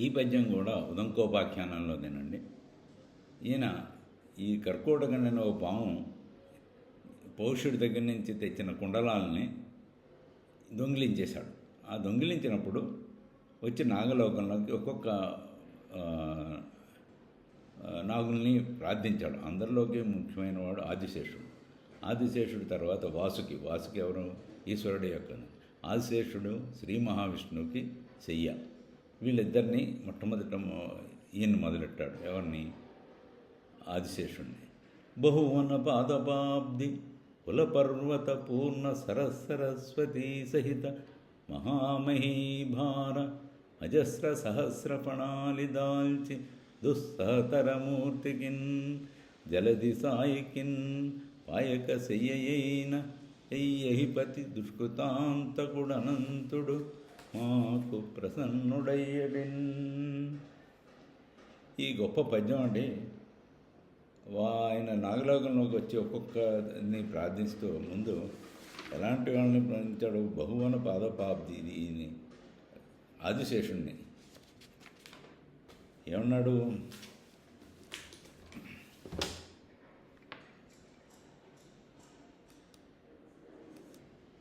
ఈ పద్యం కూడా ఉదంకోపాఖ్యానంలోదేనండి. ఈయన ఈ కర్కోటకం ఓ పాము పౌరుషుడి దగ్గర నుంచి తెచ్చిన కుండలాలని దొంగిలించేశాడు. ఆ దొంగిలించినప్పుడు వచ్చి నాగలోకంలోకి ఒక్కొక్క నాగుల్ని ప్రార్థించాడు. అందరిలోకి ముఖ్యమైన వాడు ఆదిశేషుడు. ఆదిశేషుడు తర్వాత వాసుకి. వాసుకి ఎవరు? ఈశ్వరుడు యొక్క ఆదిశేషుడు శ్రీ మహావిష్ణువుకి చెయ్య వీళ్ళిద్దరినీ మొట్టమొదట ఈయన మొదలెట్టాడు. ఎవరిని? ఆదిశేషుణ్ణి. బహువన పాదపాబ్ది కులపర్వత పూర్ణ సరస్వతీ సహిత మహామహీభార అజస్ర సహస్ర ఫణాలి దాల్చి దుస్సహతరమూర్తికిన్ జలది సాయికిన్ పాయక శయ్యయైన చెయ్యహిపతి దుష్కృతాంతకుడనంతుడు. మాకు ప్రసన్నుడయ్యడిన్. ఈ గొప్ప పద్యం అండి. ఆయన నాగలోకంలోకి వచ్చి ఒక్కొక్కని ప్రార్థిస్తూ ముందు ఎలాంటి వాళ్ళని ప్రార్థించాడు బహువన పాదపాబ్ది ఇది ఆదిశేషుణ్ణి. ఏమన్నాడు?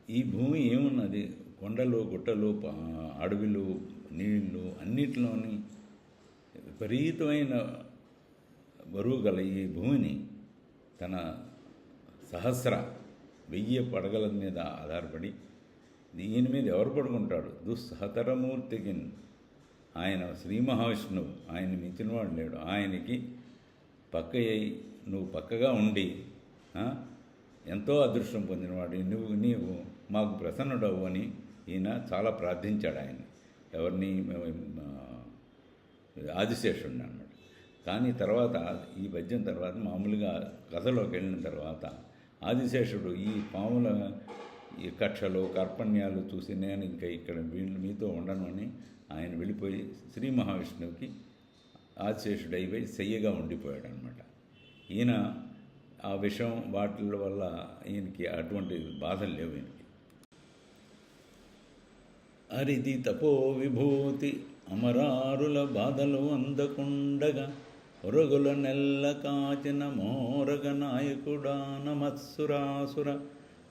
ఈ భూమి ఏమున్నది? కొండలు గుట్టలు అడవిలు నీళ్ళు అన్నిటిలోని విపరీతమైన బరువు గల ఈ భూమిని తన సహస్ర వెయ్యి పడగల మీద ఆధారపడి దీని మీద ఎవరు పడుకుంటాడు? దుస్సహతరమూర్తికి ఆయన శ్రీ మహావిష్ణువు. ఆయన మించినవాడు లేడు. ఆయనకి పక్క అయి నువ్వు పక్కగా ఉండి ఎంతో అదృష్టం పొందినవాడు. నువ్వు నీవు మాకు ప్రసన్నుడవు అని ఈయన చాలా ప్రార్థించాడు ఆయన ఎవరిని ఆదిశేషుడిని అనమాట. కానీ తర్వాత ఈ పద్యం తర్వాత మామూలుగా కథలోకి వెళ్ళిన తర్వాత ఆదిశేషుడు ఈ పాముల ఈ కక్షలు కర్పణ్యాలు చూసి నేను ఇంకా ఇక్కడ వీళ్ళు మీతో ఉండను అని ఆయన వెళ్ళిపోయి శ్రీ మహావిష్ణువుకి ఆదిశేషుడు అయిపోయి సెయ్యగా ఉండిపోయాడు అనమాట ఈయన ఆ విషయం వాటి వల్ల ఈయనకి అటువంటి బాధలు లేవు ఈయనకి. అరిది తపో విభూతి అమరారుల బాధలు అందకుండగా ఒరుగుల నెల్ల కాచిన మోరగ నాయకుడా నమత్సురాసుర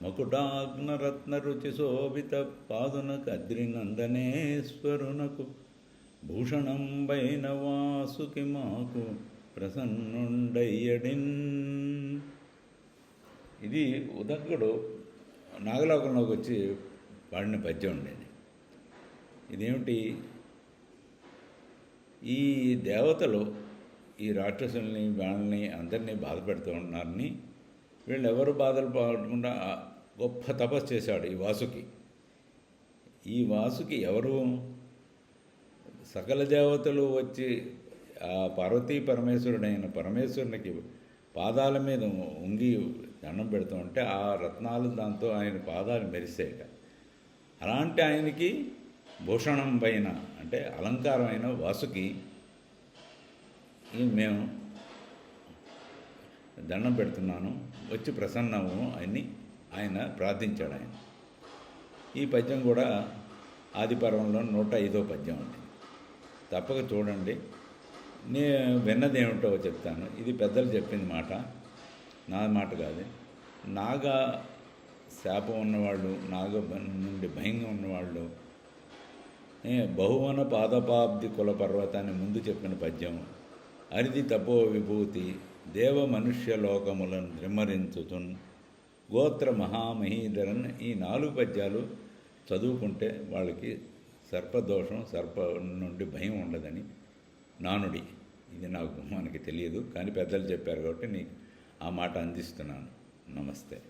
మకుటాగ్నరత్న రుచి శోభిత పాదున కద్రి నందనేశ్వరునకు భూషణంబైన వాసుకి మాకు ప్రసన్నుండయ్యడిన్. ఇది ఉదంకుడు నాగలోకంలోకి వచ్చి పాడిన పద్యం ఉండేది. ఇదేమిటి? ఈ దేవతలు ఈ రాక్షసుల్ని వాళ్ళని అందరినీ బాధ పెడుతూ ఉన్నారని వీళ్ళు ఎవరు బాధలు పడకుండా గొప్ప తపస్సు చేశాడు ఈ వాసుకి. ఈ వాసుకి ఎవరు? సకల దేవతలు వచ్చి ఆ పార్వతీ పరమేశ్వరుడైన పరమేశ్వరునికి పాదాల మీద ఉంగి దండం పెడుతూ ఉంటే ఆ రత్నాలు దాంతో ఆయన పాదాలు మెరిసేట. అలాంటి ఆయనకి భూషణం పైన అంటే అలంకారమైన వాసుకి మేము దండం పెడుతున్నాను వచ్చి ప్రసన్నము అని ఆయన ప్రార్థించాడు ఆయన. ఈ పద్యం కూడా ఆదిపర్వంలో నూట ఐదో పద్యం ఉంది తప్పక చూడండి. నేను విన్నదేమిటో చెప్తాను. ఇది పెద్దలు చెప్పింది మాట. నా మాట కాదు. నాగ శాపం ఉన్నవాళ్ళు నాగ బ- నుండి భయంగా ఉన్నవాళ్ళు బహువన పాదపాబ్ది కుల పర్వతాన్ని ముందు చెప్పిన పద్యం. అరిది తపో విభూతి దేవ మనుష్య లోకములను ద్రిమ్మరించుతున్ గోత్ర మహామహీధరన్ ఈ నాలుగు పద్యాలు చదువుకుంటే వాళ్ళకి సర్పదోషం సర్ప నుండి భయం ఉండదని నానుడి. ఇది నాకు మనకి తెలియదు కానీ పెద్దలు చెప్పారు కాబట్టి నీకు ఆ మాట అందిస్తున్నాను. నమస్తే.